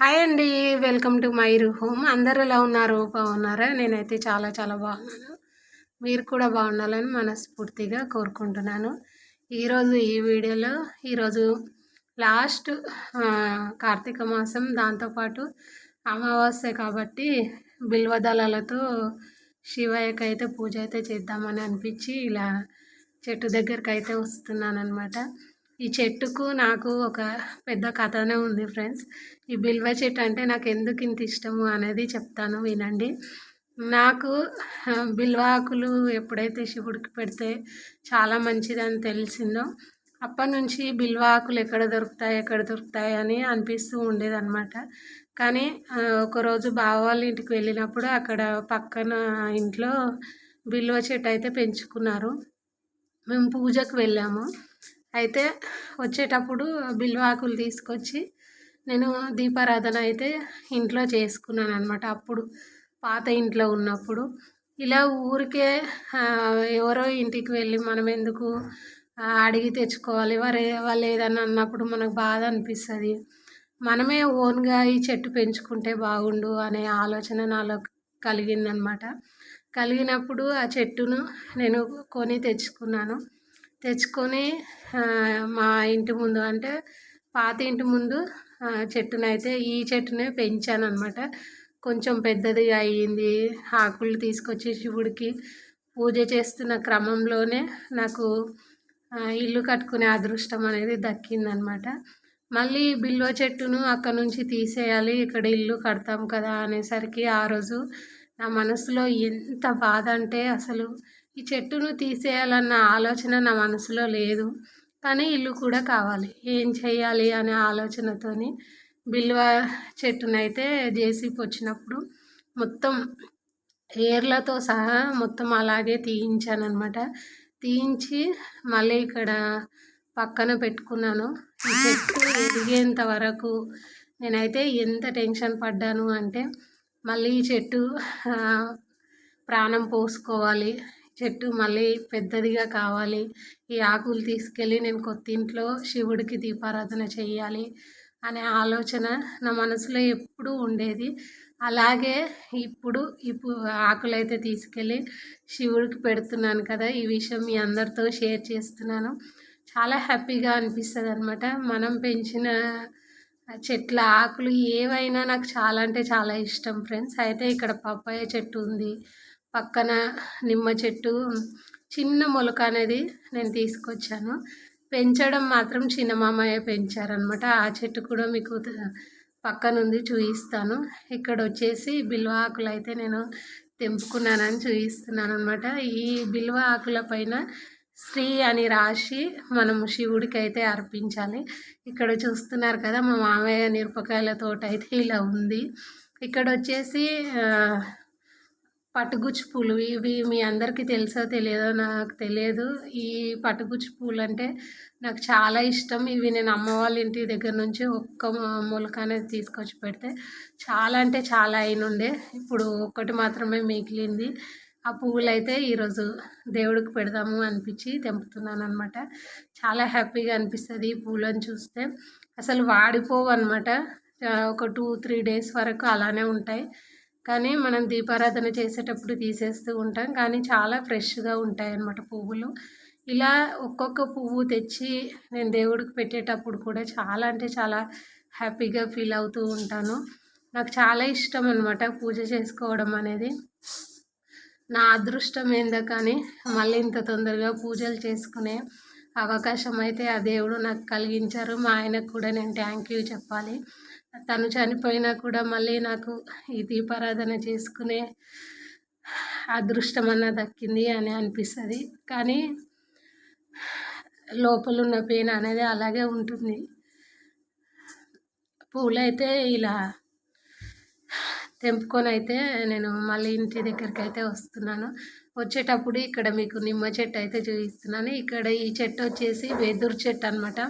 Hi అండి welcome to my home. అందరు ఎలా ఉన్నారు? బాగున్నారా? నేనైతే చాలా చాలా బాగున్నాను. మీరు కూడా బాగుండాలని మనస్ఫూర్తిగా కోరుకుంటున్నాను. ఈరోజు ఈ వీడియోలో ఈరోజు లాస్ట్ కార్తీక మాసం. దాంతోపాటు అమావాస్య కాబట్టి బిల్వదళాలతో శివయ్యకి అయితే పూజ అయితే చేద్దామని అనిపించి ఇలా చెట్టు దగ్గరికి అయితే వస్తున్నాను అనమాట ఈ చెట్టుకు నాకు ఒక పెద్ద కథనే ఉంది ఫ్రెండ్స్. ఈ బిల్వ చెట్టు అంటే నాకు ఎందుకు ఇంత ఇష్టము అనేది చెప్తాను వినండి. నాకు బిల్వాకులు ఎప్పుడైతే శివుడికి పెడితే చాలా మంచిదని తెలిసిందో అప్పటి నుంచి బిల్వాకులు ఎక్కడ దొరుకుతాయి ఎక్కడ దొరుకుతాయి అని అనిపిస్తూ ఉండేదన్నమాట. కానీ ఒకరోజు బావ వాళ్ళ ఇంటికి వెళ్ళినప్పుడు అక్కడ పక్కన ఇంట్లో బిల్వ చెట్టు అయితే పెంచుకున్నారు. మేము పూజకు వెళ్ళాము. అయితే వచ్చేటప్పుడు బిల్వాకులు తీసుకొచ్చి నేను దీపారాధన అయితే ఇంట్లో చేసుకున్నాను అనమాట అప్పుడు పాత ఇంట్లో ఉన్నప్పుడు. ఇలా ఊరికే ఎవరో ఇంటికి వెళ్ళి మనం ఎందుకు అడిగి తెచ్చుకోవాలి? వారు వాళ్ళు ఏదన్నా అన్నప్పుడు మనకు బాధ అనిపిస్తుంది. మనమే ఓన్గా ఈ చెట్టు పెంచుకుంటే బాగుండు అనే ఆలోచన నాలో కలిగిందనమాట కలిగినప్పుడు ఆ చెట్టును నేను కొని తెచ్చుకున్నాను. తెచ్చుకొని మా ఇంటి ముందు అంటే పాత ఇంటి ముందు చెట్టునైతే ఈ చెట్టునే పెంచాను అనమాట కొంచెం పెద్దదిగా అయ్యింది. ఆకులు తీసుకొచ్చి శివుడికి పూజ చేస్తున్న క్రమంలోనే నాకు ఇల్లు కట్టుకునే అదృష్టం అనేది దక్కిందనమాట మళ్ళీ బిల్వ చెట్టును అక్కడ నుంచి తీసేయాలి ఇక్కడ ఇల్లు కడతాం కదా అనేసరికి ఆ రోజు నా మనసులో ఎంత బాధ అంటే అసలు ఈ చెట్టును తీసేయాలన్న ఆలోచన నా మనసులో లేదు. కానీ ఇల్లు కూడా కావాలి. ఏం చేయాలి అనే ఆలోచనతోని బిల్వ చెట్టునైతే జేసీపీ వచ్చినప్పుడు మొత్తం ఏర్లతో సహా మొత్తం అలాగే తీయించాను అనమాట తీయించి మళ్ళీ ఇక్కడ పక్కన పెట్టుకున్నాను. ఈ చెట్టు ఎదిగేంత వరకు నేనైతే ఎంత టెన్షన్ పడ్డాను అంటే మళ్ళీ ఈ చెట్టు ప్రాణం పోసుకోవాలి. చెట్టు మళ్ళీ పెద్దదిగా కావాలి. ఈ ఆకులు తీసుకెళ్ళి నేను కొత్త ఇంట్లో శివుడికి దీపారాధన చేయాలి అనే ఆలోచన నా మనసులో ఎప్పుడూ ఉండేది. అలాగే ఇప్పుడు ఇప్పుడు ఆకులైతే తీసుకెళ్ళి శివుడికి పెడుతున్నాను కదా. ఈ విషయం మీ అందరితో షేర్ చేస్తున్నాను. చాలా హ్యాపీగా అనిపిస్తుంది అనమాట మనం పెంచిన చెట్ల ఆకులు ఏవైనా నాకు చాలా అంటే చాలా ఇష్టం ఫ్రెండ్స్. అయితే ఇక్కడ పప్పాయ చెట్టు ఉంది. పక్కన నిమ్మ చెట్టు చిన్న మొలక అనేది నేను తీసుకొచ్చాను. పెంచడం మాత్రం చిన్న మామయ్య పెంచారనమాట ఆ చెట్టు కూడా మీకు పక్కనుంది చూపిస్తాను ఇక్కడ వచ్చేసి బిల్వ ఆకులు అయితే నేను తెంపుకున్నానని చూపిస్తున్నాను అనమాట ఈ బిల్వ ఆకుల పైన శ్రీ అని రాసి మనం శివుడికి అయితే అర్పించాలి. ఇక్కడ చూస్తున్నారు కదా మా మామయ్య మిరపకాయల తోట అయితే ఇలా ఉంది. ఇక్కడ వచ్చేసి పట్టుగుచ్చి పూలు. ఇవి మీ అందరికీ తెలుసో తెలియదో నాకు తెలియదు. ఈ పట్టుగుచ్చి పూలు అంటే నాకు చాలా ఇష్టం. ఇవి నేను అమ్మ వాళ్ళ ఇంటి దగ్గర నుంచి ఒక్క మొలక అనేది తీసుకొచ్చి పెడితే చాలా అంటే చాలా అయినుండే. ఇప్పుడు ఒక్కటి మాత్రమే మిగిలింది. ఆ పువ్వులు అయితే ఈరోజు దేవుడికి పెడదాము అనిపించి తెంపుతున్నాను అనమాట చాలా హ్యాపీగా అనిపిస్తుంది ఈ పూలను చూస్తే. అసలు వాడిపోవు అనమాట ఒక టూ త్రీ డేస్ వరకు అలానే ఉంటాయి. కానీ మనం దీపారాధన చేసేటప్పుడు తీసేస్తూ ఉంటాం. కానీ చాలా ఫ్రెష్గా ఉంటాయి అన్నమాట పువ్వులు. ఇలా ఒక్కొక్క పువ్వు తెచ్చి నేను దేవుడికి పెట్టేటప్పుడు కూడా చాలా అంటే చాలా హ్యాపీగా ఫీల్ అవుతూ ఉంటాను. నాకు చాలా ఇష్టం అనమాట పూజ చేసుకోవడం అనేది. నా అదృష్టం ఏందో కానీ మళ్ళీ ఇంత తొందరగా పూజలు చేసుకునే అవకాశం అయితే ఆ దేవుడు నాకు కలిగించారు. మా ఆయనకు కూడా నేను థ్యాంక్ యూ చెప్పాలి. తను చనిపోయినా కూడా మళ్ళీ నాకు ఈ దీపారాధన చేసుకునే అదృష్టం అన్న దక్కింది అని అనిపిస్తుంది. కానీ లోపల ఉన్న పెయిన్ అనేది అలాగే ఉంటుంది. పూలైతే ఇలా తెంపుకొని అయితే నేను మళ్ళీ ఇంటి దగ్గరికి అయితే వస్తున్నాను. వచ్చేటప్పుడు ఇక్కడ మీకు నిమ్మ చెట్టు అయితే చూపిస్తున్నాను. ఇక్కడ ఈ చెట్టు వచ్చేసి వెదురు చెట్టు అనమాట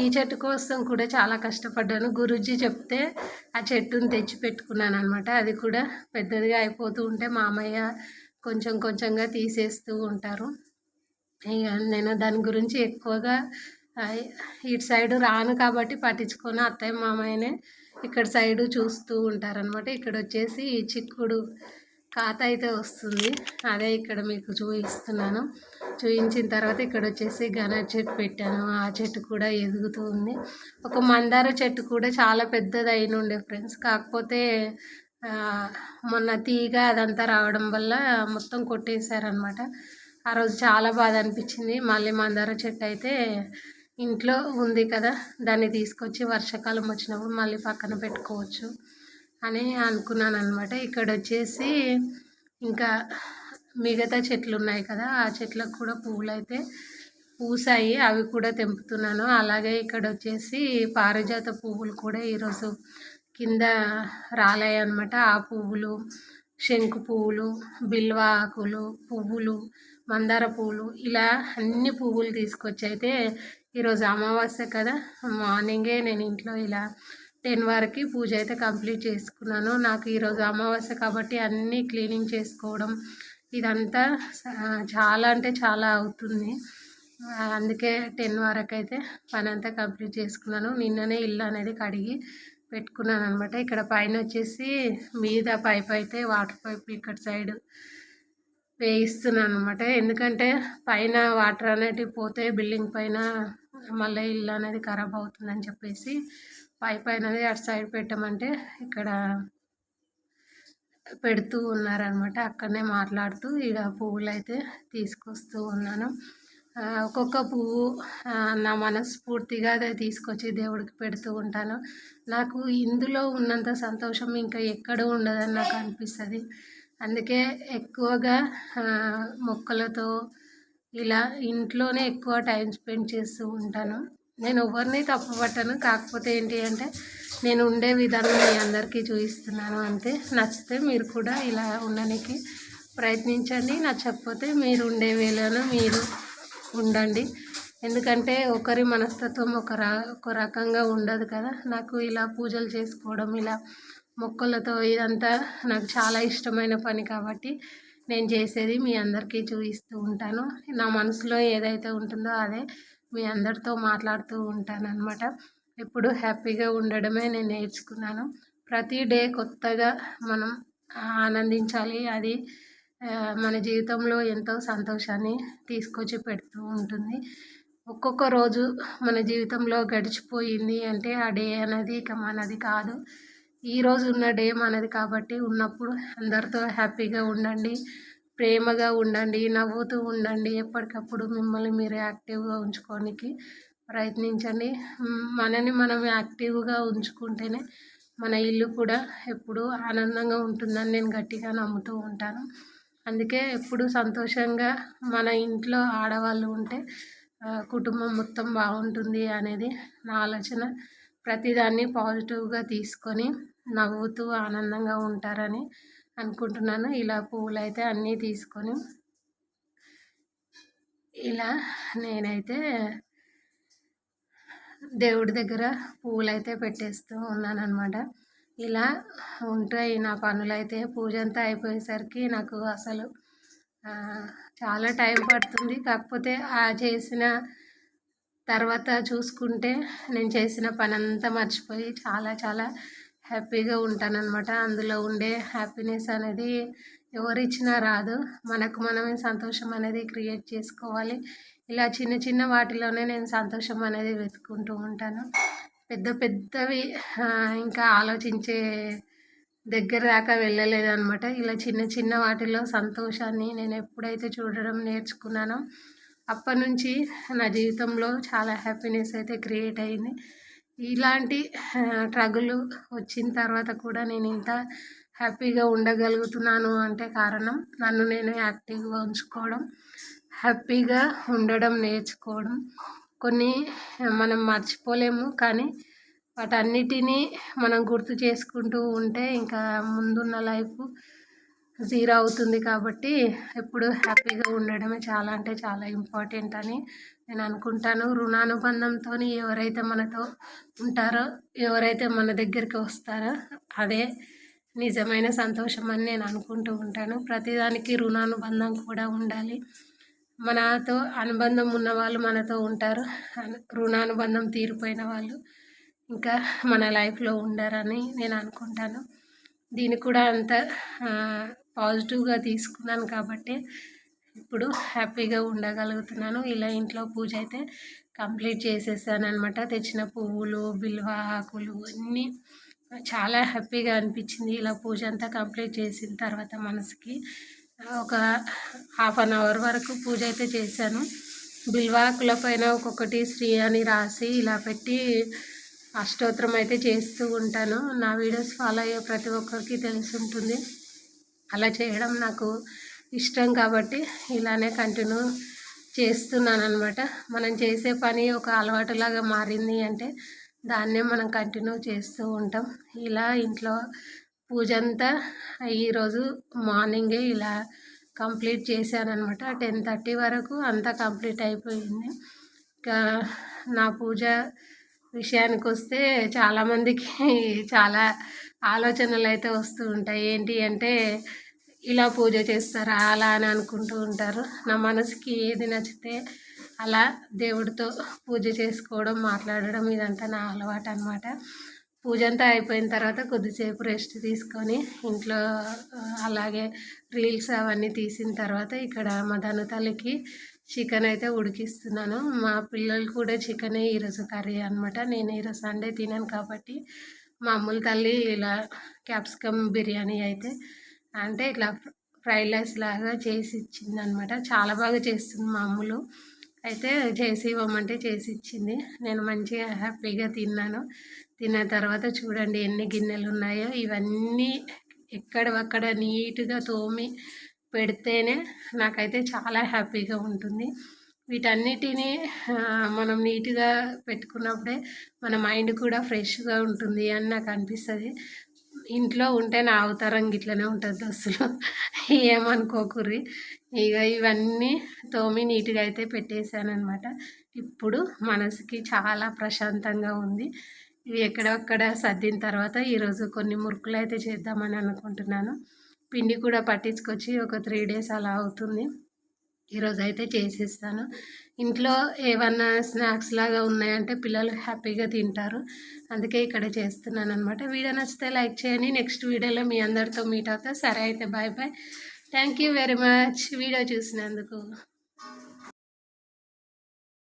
ఈ చెట్టు కోసం కూడా చాలా కష్టపడ్డాను. గురుజీ చెప్తే ఆ చెట్టుని తెచ్చి పెట్టుకున్నాను అనమాట అది కూడా పెద్దదిగా అయిపోతూ ఉంటే మామయ్య కొంచెం కొంచెంగా తీసేస్తూ ఉంటారు. ఇక నేను దాని గురించి ఎక్కువగా ఇటు సైడు రాను కాబట్టి పట్టించుకొని. అత్తయ్య మామయ్యనే ఇక్కడ సైడు చూస్తూ ఉంటారనమాట ఇక్కడ వచ్చేసి ఈ చిక్కుడు ఖాత అయితే వస్తుంది. అదే ఇక్కడ మీకు చూపిస్తున్నాను. చూపించిన తర్వాత ఇక్కడ వచ్చేసి గనార్ చెట్టు పెట్టాను. ఆ చెట్టు కూడా ఎదుగుతూ ఉంది. ఒక మందార చెట్టు కూడా చాలా పెద్దది అయిన ఉండే ఫ్రెండ్స్. కాకపోతే మొన్న తీగ అదంతా రావడం వల్ల మొత్తం కొట్టేశారనమాట ఆ రోజు చాలా బాధ అనిపించింది. మళ్ళీ మందార చెట్టు అయితే ఇంట్లో ఉంది కదా. దాన్ని తీసుకొచ్చి వర్షాకాలం వచ్చినప్పుడు మళ్ళీ పక్కన పెట్టుకోవచ్చు. అని అనుకున్నాను అనమాట ఇక్కడ వచ్చేసి ఇంకా మిగతా చెట్లు ఉన్నాయి కదా ఆ చెట్లకు కూడా పువ్వులు అయితే పూసాయి అవి కూడా తెంపుతున్నాను. అలాగే ఇక్కడ వచ్చేసి పారిజాత పువ్వులు కూడా ఈరోజు కింద రాలాయి అనమాట ఆ పువ్వులు శంకు పువ్వులు బిల్వ ఆకులు పువ్వులు మందార పువ్వులు ఇలా అన్ని పువ్వులు తీసుకొచ్చి అయితే ఈరోజు అమావాస్య కదా మార్నింగే నేను ఇంట్లో ఇలా టెన్ వరకు పూజ అయితే కంప్లీట్ చేసుకున్నాను. నాకు ఈరోజు అమావాస్య కాబట్టి అన్నీ క్లీనింగ్ చేసుకోవడం ఇదంతా చాలా అంటే చాలా అవుతుంది. అందుకే టెన్ వరకు అయితే పని అంతా కంప్లీట్ చేసుకున్నాను. నిన్ననే ఇల్లు అనేది కడిగి పెట్టుకున్నాను అనమాట ఇక్కడ పైన వచ్చేసి మీద పైప్ అయితే వాటర్ పైప్ ఇక్కడ సైడ్ వేయిస్తున్నాను అనమాట ఎందుకంటే పైన వాటర్ అనేటివి పోతే బిల్డింగ్ పైన మళ్ళీ ఇల్లు అనేది ఖరాబ్ అవుతుందని చెప్పేసి పై పైనది అటు సైడ్ పెట్టమంటే ఇక్కడ పెడుతూ ఉన్నారనమాట అక్కడనే మాట్లాడుతూ ఇక పువ్వులు అయితే తీసుకొస్తూ ఉన్నాను. ఒక్కొక్క పువ్వు నా మనస్ఫూర్తిగా అదే తీసుకొచ్చి దేవుడికి పెడుతూ ఉంటాను. నాకు ఇందులో ఉన్నంత సంతోషం ఇంకా ఎక్కడ ఉండదని నాకు అనిపిస్తుంది. అందుకే ఎక్కువగా మొక్కలతో ఇలా ఇంట్లోనే ఎక్కువ టైం స్పెండ్ చేస్తూ ఉంటాను. నేను ఎవరిని తప్పు పట్టను కాకపోతే ఏంటి అంటే నేను ఉండే విధానం మీ అందరికీ చూపిస్తున్నాను అంతే. నచ్చితే మీరు కూడా ఇలా ఉండడానికి ప్రయత్నించండి. నచ్చకపోతే మీరు ఉండే వేళను మీరు ఉండండి. ఎందుకంటే ఒకరి మనస్తత్వం ఒక రా ఒక రకంగా ఉండదు కదా. నాకు ఇలా పూజలు చేసుకోవడం ఇలా మొక్కలతో ఇదంతా నాకు చాలా ఇష్టమైన పని కాబట్టి నేను చేసేది మీ అందరికీ చూపిస్తూ ఉంటాను. నా మనసులో ఏదైతే ఉంటుందో అదే. మీ అందరితో మాట్లాడుతూ ఉంటాను అనమాట ఎప్పుడు హ్యాపీగా ఉండడమే నేను నేర్చుకున్నాను. ప్రతి డే కొత్తగా మనం ఆనందించాలి. అది మన జీవితంలో ఎంతో సంతోషాన్ని తీసుకొచ్చి పెడుతూ ఉంటుంది. ఒక్కొక్క రోజు మన జీవితంలో గడిచిపోయింది అంటే ఆ డే అనేది ఇక మనది కాదు. ఈరోజు ఉన్న డే మనది కాబట్టి ఉన్నప్పుడు అందరితో హ్యాపీగా ఉండండి. ప్రేమగా ఉండండి నవ్వుతూ ఉండండి. ఎప్పటికప్పుడు మిమ్మల్ని మీరు యాక్టివ్గా ఉంచుకోనికి ప్రయత్నించండి. మనని మనం యాక్టివ్గా ఉంచుకుంటేనే మన ఇల్లు కూడా ఎప్పుడూ ఆనందంగా ఉంటుందని నేను గట్టిగా నమ్ముతూ ఉంటాను. అందుకే ఎప్పుడు సంతోషంగా మన ఇంట్లో ఆడవాళ్ళు ఉంటే కుటుంబం మొత్తం బాగుంటుంది అనేది నా ఆలోచన. ప్రతిదాన్ని పాజిటివ్గా తీసుకొని నవ్వుతూ ఆనందంగా ఉంటారని అనుకుంటున్నాను. ఇలా పువ్వులు అయితే అన్నీ తీసుకొని ఇలా నేనైతే దేవుడి దగ్గర పువ్వులు అయితే పెట్టేస్తూ ఉన్నానన్నమాట. ఇలా ఉంటాయి నా పనులైతే. పూజ అంతా అయిపోయేసరికి నాకు అసలు చాలా టైం పడుతుంది. కాకపోతే ఆ చేసిన తర్వాత చూసుకుంటే నేను చేసిన పని అంతా మర్చిపోయి చాలా చాలా హ్యాపీగా ఉంటాను అనమాట అందులో ఉండే హ్యాపీనెస్ అనేది ఎవరిచ్చినా రాదు. మనకు మనమే సంతోషం అనేది క్రియేట్ చేసుకోవాలి. ఇలా చిన్న చిన్న వాటిలోనే నేను సంతోషం అనేది వెతుకుంటూ ఉంటాను. పెద్ద పెద్దవి ఇంకా ఆలోచించే దగ్గర దాకా వెళ్ళలేదు అనమాట ఇలా చిన్న చిన్న వాటిలో సంతోషాన్ని నేను ఎప్పుడైతే చూడడం నేర్చుకున్నానో అప్పటి నుంచి నా జీవితంలో చాలా హ్యాపీనెస్ అయితే క్రియేట్ అయింది. ఇలాంటి ట్రగులు వచ్చిన తర్వాత కూడా నేను ఇంత హ్యాపీగా ఉండగలుగుతున్నాను అంటే కారణం నన్ను నేను యాక్టివ్గా ఉంచుకోవడం హ్యాపీగా ఉండడం నేర్చుకోవడం. కొన్ని మనం మర్చిపోలేము కానీ వాటన్నిటినీ మనం గుర్తు చేసుకుంటూ ఉంటే ఇంకా ముందున్న లైఫ్ జీరో అవుతుంది కాబట్టి ఎప్పుడు హ్యాపీగా ఉండడమే చాలా అంటే చాలా ఇంపార్టెంట్ అని నేను అనుకుంటాను. రుణానుబంధంతో ఎవరైతే మనతో ఉంటారో ఎవరైతే మన దగ్గరికి వస్తారో అదే నిజమైన సంతోషం అని నేను అనుకుంటూ ఉంటాను. ప్రతిదానికి రుణానుబంధం కూడా ఉండాలి. మనతో అనుబంధం ఉన్న వాళ్ళు మనతో ఉంటారు. రుణానుబంధం తీరిపోయిన వాళ్ళు ఇంకా మన లైఫ్లో ఉండరని నేను అనుకుంటాను. దీన్ని కూడా అంత పాజిటివ్గా తీసుకున్నాను కాబట్టి ఇప్పుడు హ్యాపీగా ఉండగలుగుతున్నాను. ఇలా ఇంట్లో పూజ అయితే కంప్లీట్ చేసేసాను అనమాట తెచ్చిన పువ్వులు బిల్వ ఆకులు అన్నీ చాలా హ్యాపీగా అనిపించింది. ఇలా పూజ అంతా కంప్లీట్ చేసిన తర్వాత మనసుకి ఒక హాఫ్ అన్ అవర్ వరకు పూజ అయితే చేశాను. బిల్వాకుల పైన ఒక్కొక్కటి శ్రీ అని రాసి ఇలా పెట్టి అష్టోత్తరం అయితే చేస్తూ ఉంటాను. నా వీడియోస్ ఫాలో అయ్యే ప్రతి ఒక్కరికి తెలిసి ఉంటుంది. అలా చేయడం నాకు ఇష్టం కాబట్టి ఇలానే కంటిన్యూ చేస్తున్నాను అనమాట మనం చేసే పని ఒక అలవాటులాగా మారింది అంటే దాన్నే మనం కంటిన్యూ చేస్తూ ఉంటాం. ఇలా ఇంట్లో పూజ అంతా ఈరోజు మార్నింగే ఇలా కంప్లీట్ చేశానమాట టెన్ థర్టీ వరకు అంతా కంప్లీట్ అయిపోయింది. ఇంకా నా పూజ విషయానికి వస్తే చాలామందికి చాలా ఆలోచనలు అయితే వస్తూ ఉంటాయి. ఏంటి అంటే ఇలా పూజ చేస్తారా అలా అని అనుకుంటూ ఉంటారు. నా మనసుకి ఏది నచ్చితే అలా దేవుడితో పూజ చేసుకోవడం మాట్లాడడం ఇదంతా నా అలవాటు అనమాట పూజ అంతా అయిపోయిన తర్వాత కొద్దిసేపు రెస్ట్ తీసుకొని ఇంట్లో అలాగే రీల్స్ అవన్నీ తీసిన తర్వాత ఇక్కడ మా తల్లికి చికెన్ అయితే ఉడికిస్తున్నాను. మా పిల్లలు కూడా చికెనే ఈరోజు కర్రీ అనమాట నేను ఈరోజు సండే తినాను కాబట్టి మా తల్లి ఇలా క్యాప్సికమ్ బిర్యానీ అయితే అంటే ఇట్లా ఫ్రైడ్ రైస్ లాగా చేసి ఇచ్చింది అనమాట చాలా బాగా చేస్తుంది మా అమ్ములు. అయితే చేసి ఇవ్వమంటే చేసి ఇచ్చింది. నేను మంచిగా హ్యాపీగా తిన్నాను. తిన్న తర్వాత చూడండి ఎన్ని గిన్నెలు ఉన్నాయో. ఇవన్నీ ఎక్కడవక్కడ నీట్గా తోమి పెడితేనే నాకైతే చాలా హ్యాపీగా ఉంటుంది. వీటన్నిటిని మనం నీట్గా పెట్టుకున్నప్పుడే మన మైండ్ కూడా ఫ్రెష్గా ఉంటుంది అని నాకు అనిపిస్తుంది. ఇంట్లో ఉంటే నా అవతారం గిట్లనే ఉంటుంది దోస్తులు ఏమనుకోకుర్రి. ఇక ఇవన్నీ తోమి నీట్గా అయితే పెట్టేశానమాట ఇప్పుడు మనసుకి చాలా ప్రశాంతంగా ఉంది. ఇవి ఎక్కడక్కడ సర్దిన తర్వాత ఈరోజు కొన్ని మురుకులు అయితే చేద్దామని అనుకుంటున్నాను. పిండి కూడా పట్టించుకొచ్చి ఒక త్రీ డేస్ అలా అవుతుంది. ఈరోజు అయితే చేసేస్తాను. ఇంట్లో ఏమన్నా స్నాక్స్ లాగా ఉన్నాయంటే పిల్లలు హ్యాపీగా తింటారు. అందుకే ఇక్కడ చేస్తున్నాను అనమాట వీడియో నచ్చితే లైక్ చేయండి. నెక్స్ట్ వీడియోలో మీ అందరితో మీట్ అవుతా. సరే అయితే bye bye. Thank you very much. Video చూసినందుకు.